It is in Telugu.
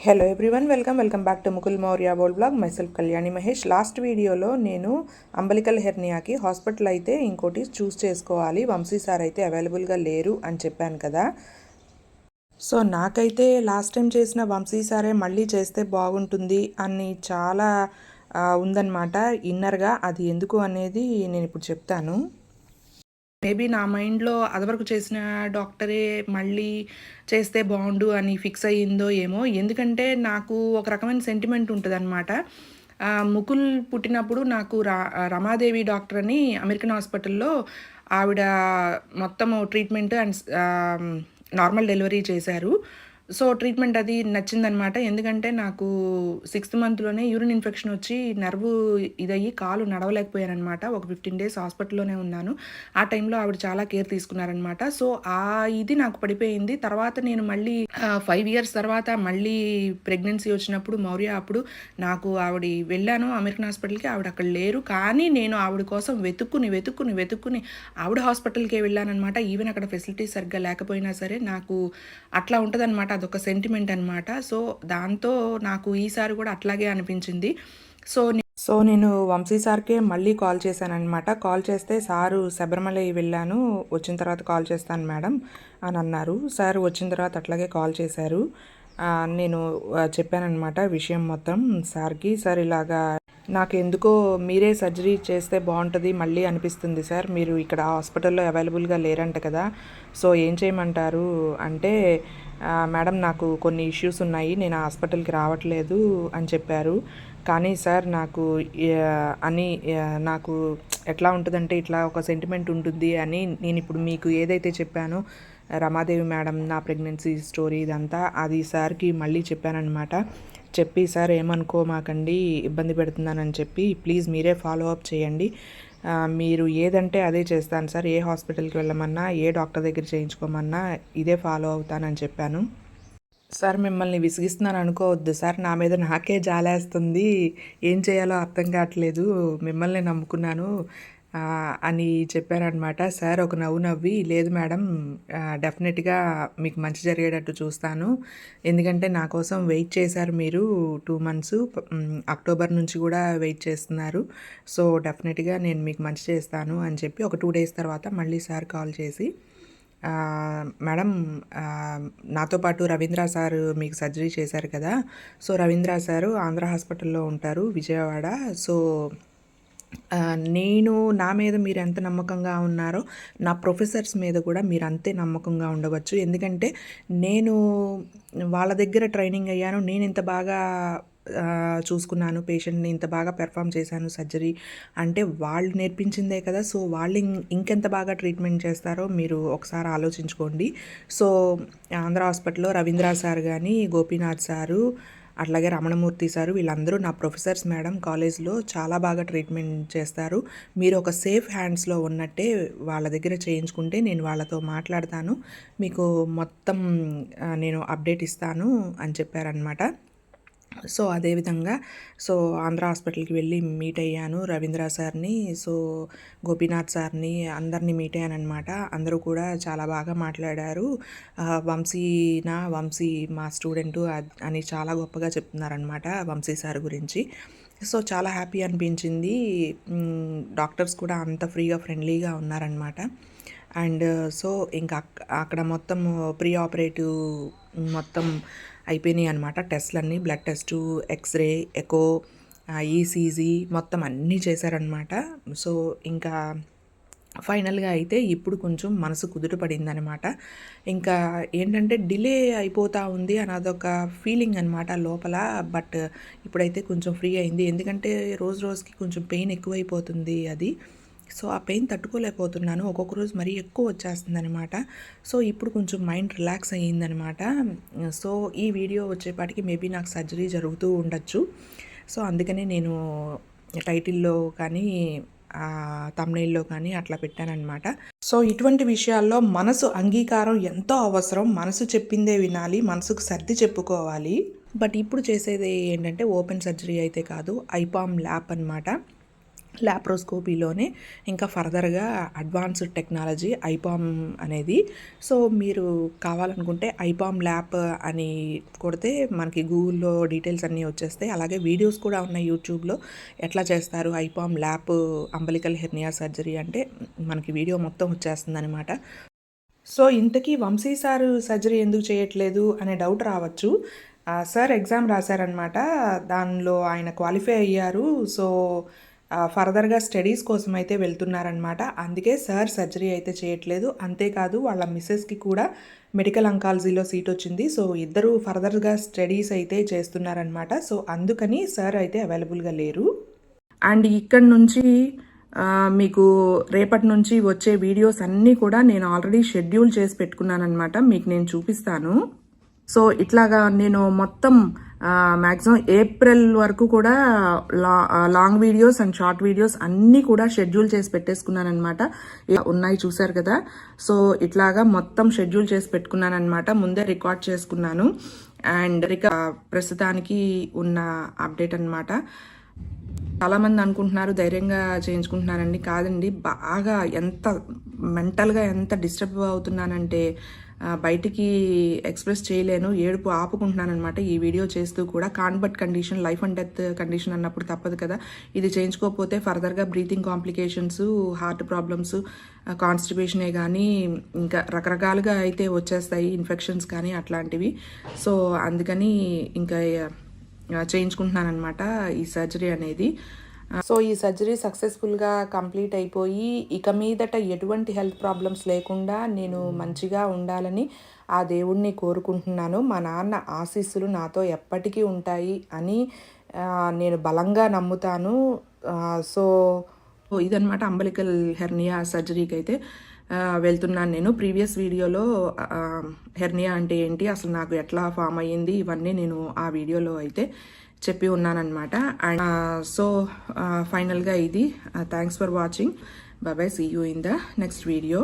Hello everyone welcome welcome back to Mukul Maurya boll blog myself Kalyani Mahesh last వీడియోలో నేను అంబలికల్ హెర్నియాకి హాస్పిటల్ అయితే ఇంకోటి చూస్ చేసుకోవాలి. వంశీ సార్ అయితే అవైలబుల్గా లేరు అని చెప్పాను కదా. సో నాకైతే లాస్ట్ టైం చేసిన వంశీ సారే మళ్ళీ చేస్తే బాగుంటుంది అని చాలా ఉందన్నమాట. ఇన్నర్గా అది ఎందుకు అనేది నేను ఇప్పుడు చెప్తాను. మేబీ నా మైండ్లో అదివరకు చేసిన డాక్టరే మళ్ళీ చేస్తే బాగుండు అని ఫిక్స్ అయ్యిందో ఏమో. ఎందుకంటే నాకు ఒక రకమైన సెంటిమెంట్ ఉంటుంది అనమాట ముకుల్ పుట్టినప్పుడు నాకు రా రమాదేవి డాక్టర్ అని అమెరికన్ హాస్పిటల్లో ఆవిడ మొత్తము ట్రీట్మెంట్ అండ్ నార్మల్ డెలివరీ చేశారు. సో ట్రీట్మెంట్ అది నచ్చిందనమాట. ఎందుకంటే నాకు సిక్స్త్ మంత్లోనే యూరిన్ ఇన్ఫెక్షన్ వచ్చి నర్వు ఇదయ్యి కాలు నడవలేకపోయానమాట ఒక ఫిఫ్టీన్ డేస్ హాస్పిటల్లోనే ఉన్నాను. ఆ టైంలో ఆవిడ చాలా కేర్ తీసుకున్నారనమాట. సో ఆ ఇది నాకు పడిపోయింది. తర్వాత నేను మళ్ళీ ఫైవ్ ఇయర్స్ తర్వాత మళ్ళీ ప్రెగ్నెన్సీ వచ్చినప్పుడు మౌర్య అప్పుడు నాకు ఆవిడ వెళ్ళాను అమెరికన్ హాస్పిటల్కి. ఆవిడ అక్కడ లేరు. కానీ నేను ఆవిడ కోసం వెతుక్కుని వెతుక్కుని వెతుక్కుని ఆవిడ హాస్పిటల్కే వెళ్ళానమాట ఈవెన్ అక్కడ ఫెసిలిటీస్ సరిగ్గా లేకపోయినా సరే నాకు అట్లా ఉంటుందన్నమాట అదొక సెంటిమెంట్ అనమాట సో దాంతో నాకు ఈసారి కూడా అట్లాగే అనిపించింది. సో సో నేను వంశీ సార్కే మళ్ళీ కాల్ చేశానమాట కాల్ చేస్తే సారు శబరిమల వెళ్ళాను. వచ్చిన తర్వాత కాల్ చేస్తాను మేడం అని అన్నారు. సార్ వచ్చిన తర్వాత అట్లాగే కాల్ చేశారు. నేను చెప్పానమాట విషయం మొత్తం సార్కి. సార్ ఇలాగా నాకు ఎందుకో మీరే సర్జరీ చేస్తే బాగుంటుంది మళ్ళీ అనిపిస్తుంది సార్. మీరు ఇక్కడ హాస్పిటల్లో అవైలబుల్గా లేరంట కదా. సో ఏం చేయమంటారు? అంటే మేడం నాకు కొన్ని ఇష్యూస్ ఉన్నాయి. నేను హాస్పిటల్కి రావట్లేదు అని చెప్పారు. కానీ సార్ నాకు అని నాకు ఎట్లా ఉంటుందంటే ఇట్లా ఒక సెంటిమెంట్ ఉంటుంది అని నేను ఇప్పుడు మీకు ఏదైతే చెప్పానో రమాదేవి మేడం నా ప్రెగ్నెన్సీ స్టోరీ ఇదంతా అది సార్కి మళ్ళీ చెప్పానన్నమాట. చెప్పి సార్ ఏమనుకోమాకండి ఇబ్బంది పెడుతున్నానని చెప్పి ప్లీజ్ మీరే ఫాలో అప్ చేయండి. మీరు ఏదంటే అదే చేస్తాను సార్. ఏ హాస్పిటల్కి వెళ్ళమన్నా ఏ డాక్టర్ దగ్గర చేయించుకోమన్నా ఇదే ఫాలో అవుతానని చెప్పాను. సార్ మిమ్మల్ని విసిగిస్తున్నాను అనుకోవద్దు సార్. నా మీద నాకే జాలేస్తుంది. ఏం చేయాలో అర్థం కావట్లేదు. మిమ్మల్ని నమ్ముకున్నాను. అని చెప్పారనమాట సార్ ఒక నవ్వు నవ్వి లేదు మేడం డెఫినెట్గా మీకు మంచి జరిగేటట్టు చూస్తాను. ఎందుకంటే నా కోసం వెయిట్ చేశారు మీరు టూ మంత్స్ అక్టోబర్ నుంచి కూడా వెయిట్ చేస్తున్నారు. సో డెఫినెట్గా నేను మీకు మంచి చేస్తాను అని చెప్పి ఒక టూ డేస్ తర్వాత మళ్ళీ సార్ కాల్ చేసి మేడం నాతో పాటు రవీంద్ర సార్ మీకు సర్జరీ చేశారు కదా. సో రవీంద్ర సారు ఆంధ్ర హాస్పిటల్లో ఉంటారు విజయవాడ. సో నేను నా మీద మీరు ఎంత నమ్మకంగా ఉన్నారో నా ప్రొఫెసర్స్ మీద కూడా మీరు అంతే నమ్మకంగా ఉండవచ్చు. ఎందుకంటే నేను వాళ్ళ దగ్గర ట్రైనింగ్ అయ్యాను. నేను ఇంత బాగా చూసుకున్నాను. పేషెంట్ని ఇంత బాగా పెర్ఫామ్ చేశాను. సర్జరీ అంటే వాళ్ళు నేర్పించిందే కదా. సో వాళ్ళు ఇంకెంత బాగా ట్రీట్మెంట్ చేస్తారో మీరు ఒకసారి ఆలోచించుకోండి. సో ఆంధ్ర హాస్పిటల్లో రవీంద్ర సార్ కానీ గోపీనాథ్ సారు అట్లాగే రమణమూర్తి సారు వీళ్ళందరూ నా ప్రొఫెసర్స్ మేడం కాలేజ్లో చాలా బాగా ట్రీట్మెంట్ చేస్తారు. మీరు ఒక సేఫ్ హ్యాండ్స్లో ఉన్నట్టే వాళ్ళ దగ్గర చేయించుకుంటే నేను వాళ్ళతో మాట్లాడతాను. మీకు మొత్తం నేను అప్డేట్ ఇస్తాను అని చెప్పారనమాట సో అదేవిధంగా సో ఆంధ్ర హాస్పిటల్కి వెళ్ళి మీట్ అయ్యాను రవీంద్ర సార్ని. సో గోపీనాథ్ సార్ని అందరినీ మీట్ అయ్యాను అనమాట అందరూ కూడా చాలా బాగా మాట్లాడారు. వంశీనా వంశీ మా స్టూడెంటు అని చాలా గొప్పగా చెప్తున్నారనమాట వంశీ సార్ గురించి. సో చాలా హ్యాపీ అనిపించింది. డాక్టర్స్ కూడా అంత ఫ్రీగా ఫ్రెండ్లీగా ఉన్నారనమాట అండ్ సో ఇంకా అక్కడ మొత్తం ప్రీ ఆపరేటివ్ మొత్తం అయిపోయినాయి అనమాట టెస్ట్లన్నీ blood test X-ray echo ECG మొత్తం అన్నీ చేశారనమాట సో ఇంకా ఫైనల్గా అయితే ఇప్పుడు కొంచెం మనసు కుదుట పడిందనమాట ఇంకా ఏంటంటే డిలే అయిపోతూ ఉంది అని అదొక ఫీలింగ్ అనమాట లోపల. బట్ ఇప్పుడైతే కొంచెం ఫ్రీ అయింది. ఎందుకంటే రోజు రోజుకి కొంచెం పెయిన్ ఎక్కువైపోతుంది అది. సో ఆ పెయిన్ తట్టుకోలేకపోతున్నాను. ఒక్కొక్క రోజు మరీ ఎక్కువ వచ్చేస్తుంది అనమాట సో ఇప్పుడు కొంచెం మైండ్ రిలాక్స్ అయ్యిందనమాట సో ఈ వీడియో వచ్చేపాటికి మేబీ నాకు సర్జరీ జరుగుతూ ఉండొచ్చు. సో అందుకనే నేను టైటిల్లో కానీ తమ్నైల్లో కానీ అట్లా పెట్టానన్నమాట. సో ఇటువంటి విషయాల్లో మనసు అంగీకారం ఎంతో అవసరం. మనసు చెప్పిందే వినాలి. మనసుకు సర్ది చెప్పుకోవాలి. బట్ ఇప్పుడు చేసేది ఏంటంటే ఓపెన్ సర్జరీ అయితే కాదు ఐపామ్ ల్యాప్ అనమాట ల్యాప్రోస్కోపీలోనే ఇంకా ఫర్దర్గా అడ్వాన్స్డ్ టెక్నాలజీ ఐపామ్ అనేది. సో మీరు కావాలనుకుంటే ఐపామ్ ల్యాప్ అని కొడితే మనకి గూగుల్లో డీటెయిల్స్ అన్నీ వచ్చేస్తాయి. అలాగే వీడియోస్ కూడా ఉన్నాయి యూట్యూబ్లో ఎట్లా చేస్తారు IPOM lap umbilical hernia surgery అంటే మనకి వీడియో మొత్తం వచ్చేస్తుంది అనమాట సో ఇంతకీ వంశీ సార్ సర్జరీ ఎందుకు చేయట్లేదు అనే డౌట్ రావచ్చు. సార్ ఎగ్జామ్ రాశారనమాట దానిలో ఆయన క్వాలిఫై అయ్యారు. సో ఫర్దర్గా స్టడీస్ కోసం అయితే వెళ్తున్నారనమాట అందుకే సార్ సర్జరీ అయితే చేయట్లేదు. అంతేకాదు వాళ్ళ మిస్సెస్కి కూడా మెడికల్ అంకాలజీలో సీట్ వచ్చింది. సో ఇద్దరు ఫర్దర్గా స్టడీస్ అయితే చేస్తున్నారనమాట సో అందుకని సార్ అయితే అవైలబుల్గా లేరు. అండ్ ఇక్కడ నుంచి మీకు రేపటి నుంచి వచ్చే వీడియోస్ అన్నీ కూడా నేను ఆల్రెడీ షెడ్యూల్ చేసి పెట్టుకున్నాను అనమాట మీకు నేను చూపిస్తాను. సో ఇట్లాగా నేను మొత్తం మ్యాక్సిమం ఏప్రిల్ వరకు కూడా లా long videos and short videos అన్నీ కూడా షెడ్యూల్ చేసి పెట్టేసుకున్నాను అనమాట ఉన్నాయి చూసారు కదా. సో ఇట్లాగా మొత్తం షెడ్యూల్ చేసి పెట్టుకున్నానమాట ముందే రికార్డ్ చేసుకున్నాను. అండ్ ఇక ప్రస్తుతానికి ఉన్న అప్డేట్ అనమాట చాలామంది అనుకుంటున్నారు ధైర్యంగా చేయించుకుంటున్నారండి. కాదండి బాగా ఎంత మెంటల్గా ఎంత డిస్టర్బ్ అవుతున్నానంటే బయటికి ఎక్స్ప్రెస్ చేయలేను ఏడుపు ఆపుకుంటున్నాను అనమాట ఈ వీడియో చేస్తూ కూడా. కాన్బట్ condition life and death condition అన్నప్పుడు తప్పదు కదా. ఇది చేయించుకోకపోతే ఫర్దర్గా బ్రీతింగ్ కాంప్లికేషన్స్ హార్ట్ ప్రాబ్లమ్స్ కాన్స్టిపేషనే కానీ ఇంకా రకరకాలుగా అయితే వచ్చేస్తాయి ఇన్ఫెక్షన్స్ కానీ అట్లాంటివి. సో అందుకని ఇంకా చేయించుకుంటున్నాను అనమాట ఈ సర్జరీ అనేది. సో ఈ సర్జరీ సక్సెస్ఫుల్గా కంప్లీట్ అయిపోయి ఇక మీదట ఎటువంటి హెల్త్ ప్రాబ్లమ్స్ లేకుండా నేను మంచిగా ఉండాలని ఆ దేవుణ్ణి కోరుకుంటున్నాను. మా నాన్న ఆశీస్సులు నాతో ఎప్పటికీ ఉంటాయి అని నేను బలంగా నమ్ముతాను. సో ఇదనమాట అంబలికల్ హెర్నియా సర్జరీకి అయితే వెళ్తున్నాను నేను. ప్రీవియస్ వీడియోలో హెర్నియా అంటే ఏంటి అసలు నాకు ఎట్లా ఫామ్ అయ్యింది ఇవన్నీ నేను ఆ వీడియోలో అయితే చెప్పి ఉన్నానమాట అండ్ సో ఫైనల్గా ఇది. Thanks for watching bye bye see you in the next video